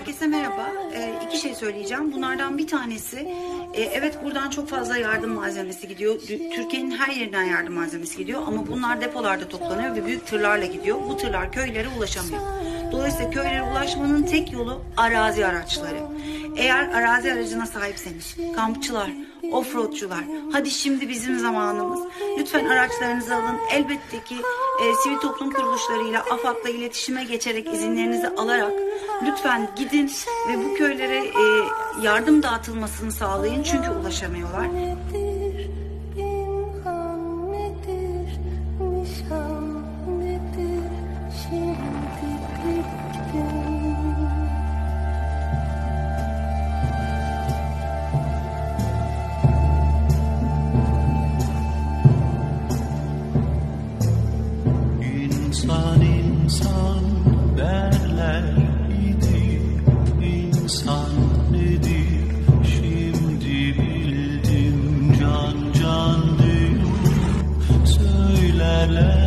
Herkese merhaba. Ee, iki şey söyleyeceğim. Bunlardan bir tanesi, e, evet buradan çok fazla yardım malzemesi gidiyor. Türkiye'nin her yerinden yardım malzemesi gidiyor. Ama bunlar depolarda toplanıyor ve büyük tırlarla gidiyor. Bu tırlar köylere ulaşamıyor. Dolayısıyla köylere ulaşmanın tek yolu arazi araçları. Eğer arazi aracına sahipseniz, kampçılar, offroadçular, hadi şimdi bizim zamanımız. Lütfen araçlarınızı alın. Elbette ki e, sivil toplum kuruluşlarıyla, AFAD'la iletişime geçerek, izinlerinizi alarak lütfen gidin ve bu köylere e, yardım dağıtılmasını sağlayın. Çünkü ulaşamıyorlar. İnsan insan derler idi İnsan nedir? Şimdi bildim Can can diyor söylerler